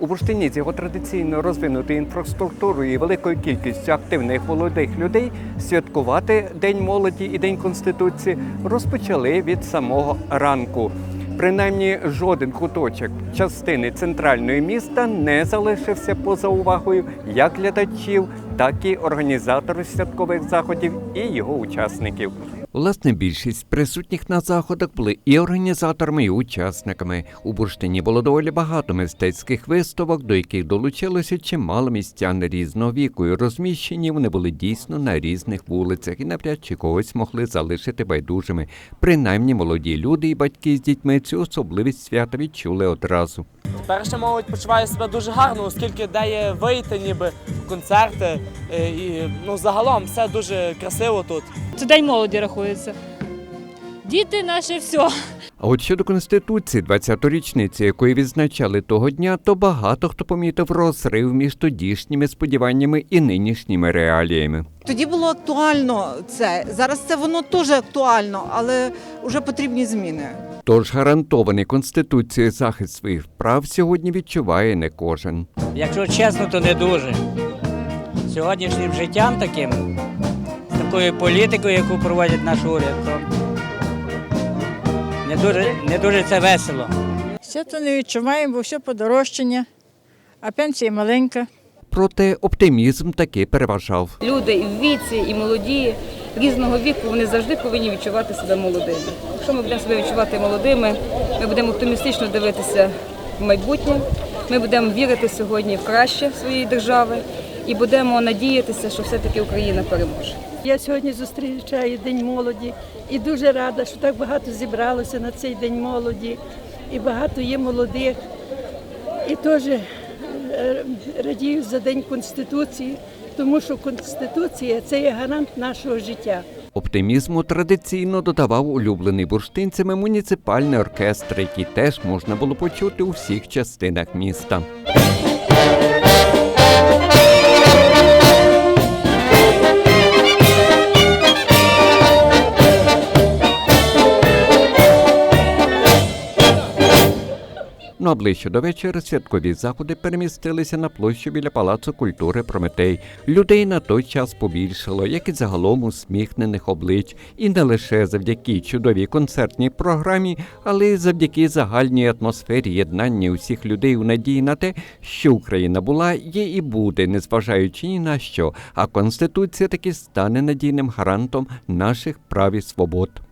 У Бурштині з його традиційно розвинутою інфраструктурою і великою кількістю активних молодих людей святкувати День молоді і День Конституції розпочали від самого ранку. Принаймні жоден куточок частини центральної міста не залишився поза увагою як глядачів, так і організаторів святкових заходів і його учасників. Власне, більшість присутніх на заходах були і організаторами, і учасниками. У Бурштині було доволі багато мистецьких виставок, до яких долучилося чимало містян різного віку. І розміщені вони були дійсно на різних вулицях і навряд чи когось могли залишити байдужими. Принаймні молоді люди і батьки з дітьми цю особливість свята відчули одразу. Перша молодь почуває себе дуже гарно, оскільки дає вийти ніби в концерти. е, І ну, загалом все дуже красиво тут. Це день молоді рахується. Діти наше все. А от щодо конституції, 20-річниці, якої відзначали того дня, то багато хто помітив розрив між тодішніми сподіваннями і нинішніми реаліями. Тоді було актуально це. Зараз це воно теж актуально, але вже потрібні зміни. Тож гарантований конституцією захист своїх прав сьогодні відчуває не кожен. Якщо чесно, то не дуже. Сьогоднішнім життям таким, з такою політикою, яку проводить наш уряд, то не дуже, не дуже це весело. Все це не відчуваємо, бо все подорожчання, а пенсія маленька. Проте оптимізм таки переважав. Люди і в віці, і молоді різного віку вони завжди повинні відчувати себе молодими. Якщо ми будемо себе відчувати молодими, ми будемо оптимістично дивитися в майбутнє. Ми будемо вірити сьогодні в краще своєї держави і будемо надіятися, що все-таки Україна переможе. Я сьогодні зустрічаю День молоді і дуже рада, що так багато зібралося на цей День молоді. І багато є молодих. І теж е, радію за День Конституції, тому що Конституція це є гарант нашого життя. Оптимізму традиційно додавав улюблений бурштинцями муніципальний оркестр, який теж можна було почути у всіх частинах міста. Ну ближче до вечора святкові заходи перемістилися на площу біля Палацу культури Прометей. Людей на той час побільшало, як і загалом усміхнених облич. І не лише завдяки чудовій концертній програмі, але й завдяки загальній атмосфері єднання усіх людей у надії на те, що Україна була, є і буде, незважаючи ні на що. А конституція таки стане надійним гарантом наших прав і свобод.